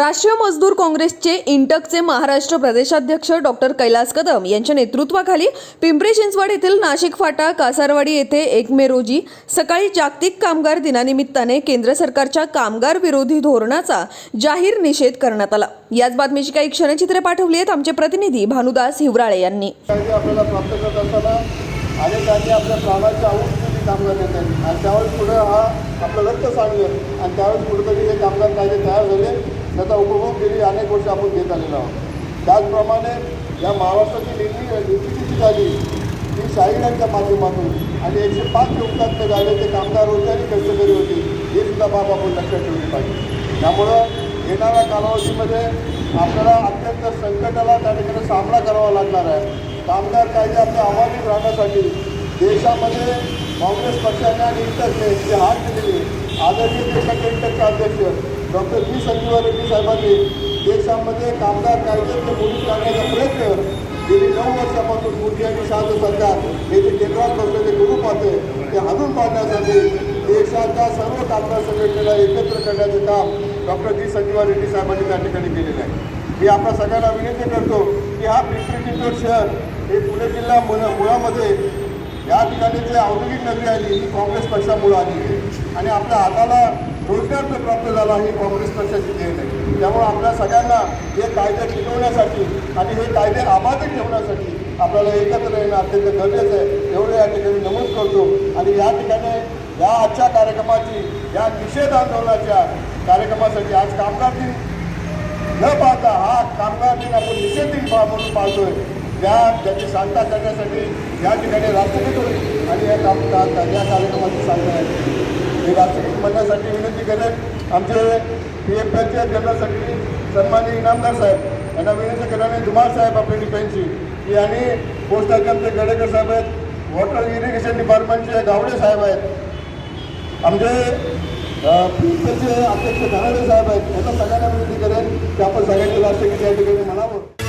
राष्ट्रीय मजदूर काँग्रेसचे इंटकचे महाराष्ट्र प्रदेशाध्यक्ष डॉक्टर कैलास कदम यांच्या नेतृत्वाखाली पिंपरी चिंचवड येथील नाशिक फाटा कासारवाडी येथे एक मे रोजी सकाळी जागतिक कामगार दिनानिमित्ताने केंद्र सरकारच्या कामगार विरोधी धोरणाचा जाहीर निषेध करण्यात आला. याच बातमीची काही क्षणचित्रे पाठवली आहेत आमचे प्रतिनिधी भानुदास हिवराळे यांनी. आपल्याला प्राप्त करत असताना कामगार नेत्यांनी आणि त्यावेळेस पुढे हा आपलं लक्ष सांगलं आणि त्यावेळेस कुठेतरी हे कामगार कायदे तयार झाले. त्याचा उपभोग गेली अनेक वर्ष आपण घेत आलेलो आहोत. त्याचप्रमाणे या महाराष्ट्राची निर्मिती निर्मिती जी झाली ती शाहिरांच्या माध्यमातून आणि एकशे पाच हुतात्मे झाले ते कामगार होते आणि कष्टकरी होते हे सुद्धा बाब आपण लक्षात ठेवली पाहिजे. त्यामुळं येणाऱ्या कालावधीमध्ये आपल्याला अत्यंत संकटाला त्या ठिकाणी सामना करावा लागणार आहे. कामगार कायदे आपल्या अबाधित राहण्यासाठी देशामध्ये काँग्रेस पक्षाने आणि इंटरने जे हात दिलेली आदरणीय देशाचे इंटरचे अध्यक्ष डॉक्टर व्ही संजीवा रेड्डी साहेबांनी देशामध्ये कामगार कायद्याचे मोडीत काढण्याचा प्रयत्न गेली नऊ वर्षापासून मोदी आणि शहाचं सरकार हे जे केंद्रात बसलेले गुरु पाहते ते हाणून पाडण्यासाठी देशाच्या सर्व कामगार संघटनेला एकत्र करण्याचे काम डॉक्टर जी संजीवा रेड्डी साहेबांनी त्या ठिकाणी केलेलं आहे. मी आपल्या सगळ्यांना विनंती करतो की हा पिंपरी चिंचवड शहर हे पुणे जिल्हा मुळामध्ये या ठिकाणी जे औद्योगिक नगरी आली ही काँग्रेस पक्षामुळे आली आहे. आणि आपल्या हाताला रोजगार जो प्राप्त झाला ही काँग्रेस पक्षाची देण आहे. त्यामुळे आपल्या सगळ्यांना हे कायदे टिकवण्यासाठी आणि हे कायदे आबाधित ठेवण्यासाठी आपल्याला एकत्र येणं अत्यंत गरजेचं आहे. एवढं या ठिकाणी नमूद करतो. आणि या ठिकाणी या आजच्या कार्यक्रमाची या निषेध आंदोलनाच्या कार्यक्रमासाठी आज कामगार दिन न पाहता हा कामगार दिन आपण निषेध दिन म्हणून पाहतोय त्या त्याची सांगता करण्यासाठी या ठिकाणी राष्ट्रपती होईल. आणि या काम का- या कार्यक्रमाची सांगता आहे मी राष्ट्रपती म्हणण्यासाठी विनंती करेन. आमचे पी एफ एलचे जनरल सेक्रेटरी सन्माननीय इनामदार साहेब यांना विनंती करणारे धुमाळ साहेब आपले डिफेन्सची की आणि पोस्ट आमचे गडेकर साहेब आहेत वॉटर इरिगेशन डिपार्टमेंटचे गावडे साहेब आहेत. आमचे पीएफचे अध्यक्ष धनाडे साहेब आहेत. यांना सगळ्यांना विनंती करेन की आपण सगळ्यांनी राष्ट्रगीत या ठिकाणी म्हणावं.